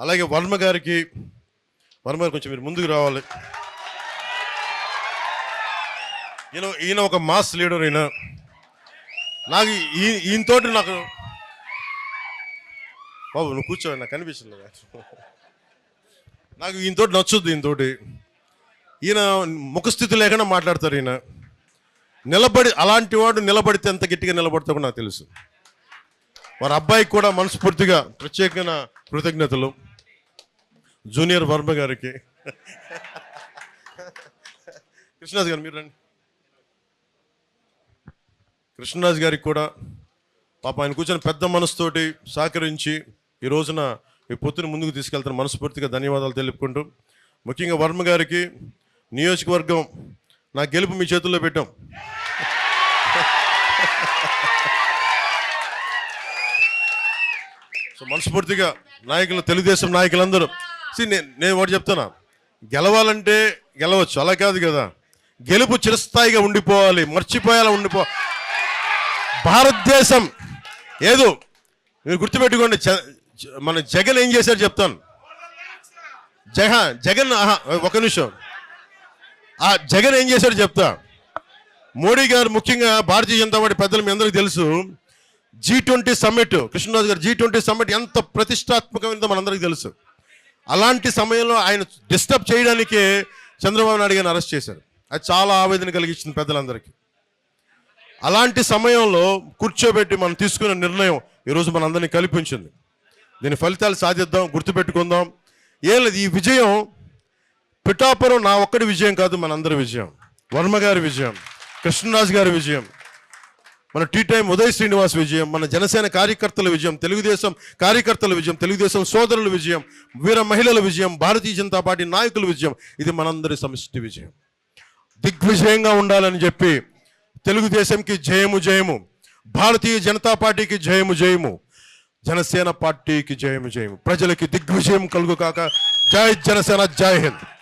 అలాగే వర్మ గారికి వర్మ గారు కొంచెం మీరు ముందుకు రావాలి. ఈయన ఈయన ఒక మాస్ లీడర్ ఈయన. నాకు ఈ ఈయనతోటి నాకు బాబు నువ్వు కూర్చో నాకు కనిపిస్తుంది నాకు ఈయనతోటి నచ్చుద్ది ఈయనతోటి ఈయన ముఖస్థితి లేకుండా మాట్లాడతారు ఈయన. నిలబడి అలాంటి వాడు నిలబడితే ఎంత గట్టిగా నిలబడతాడో నాకు తెలుసు. వారి అబ్బాయికి కూడా మనస్ఫూర్తిగా ప్రత్యేకమైన కృతజ్ఞతలు. జూనియర్ వర్మ గారికి. కృష్ణరాజు గారు మీరు రండి. కృష్ణరాజు గారికి కూడా పాప ఆయన కూర్చొని పెద్ద మనసుతోటి సహకరించి ఈ రోజున ఈ పొత్తుని ముందుకు తీసుకెళ్తున్న మనస్ఫూర్తిగా ధన్యవాదాలు తెలుపుకుంటూ ముఖ్యంగా వర్మ గారికి నియోజకవర్గం నా గెలుపు మీ చేతుల్లో పెట్టాం. సో మనస్ఫూర్తిగా నాయకులు తెలుగుదేశం నాయకులందరూ నేను నేను ఒకటి చెప్తున్నా. గెలవాలంటే గెలవచ్చు అలా కాదు కదా. గెలుపు చిరస్థాయిగా ఉండిపోవాలి మర్చిపోయేలా ఉండిపో భారతదేశం ఏదో మీరు గుర్తుపెట్టుకోండి మన జగన్ ఏం చేశారు చెప్తాను. జగ జగన్ ఒక నిమిషం. ఆ జగన్ ఏం చేశాడు చెప్తా. మోడీ గారు ముఖ్యంగా భారతీయ జనతా పార్టీ పెద్దలు మీ అందరికీ తెలుసు. జీ ట్వంటీ సమ్మిట్ కృష్ణరాజు గారు జీ ట్వంటీ సమ్మిట్ ఎంత ప్రతిష్టాత్మకమైనదో మనందరికీ తెలుసు. అలాంటి సమయంలో ఆయన డిస్టర్బ్ చేయడానికే చంద్రబాబు నాయుడు గారిని అరెస్ట్ చేశారు. అది చాలా ఆవేదన కలిగించింది పెద్దలందరికీ. అలాంటి సమయంలో కూర్చోబెట్టి మనం తీసుకున్న నిర్ణయం ఈరోజు మనందరినీ కల్పించింది దీని ఫలితాలు సాధిద్దాం గుర్తుపెట్టుకుందాం. ఏం లేదు ఈ విజయం పిఠాపురం నా ఒక్కడి విజయం కాదు మనందరి విజయం. వర్మ గారి విజయం కృష్ణరాజు గారి విజయం. మన టీ టైం ఉదయ్ శ్రీనివాస్ విజయం మన జనసేన కార్యకర్తల విజయం తెలుగుదేశం కార్యకర్తల విజయం తెలుగుదేశం సోదరుల విజయం వీర మహిళల విజయం భారతీయ జనతా పార్టీ నాయకుల విజయం ఇది మనందరి సమిష్టి విజయం. దిగ్విజయంగా ఉండాలని చెప్పి తెలుగుదేశంకి జయము జయము భారతీయ జనతా పార్టీకి జయము జయము జనసేన పార్టీకి జయము జయము ప్రజలకి దిగ్విజయం కలుగు కాక జై జనసేన జై హింద్.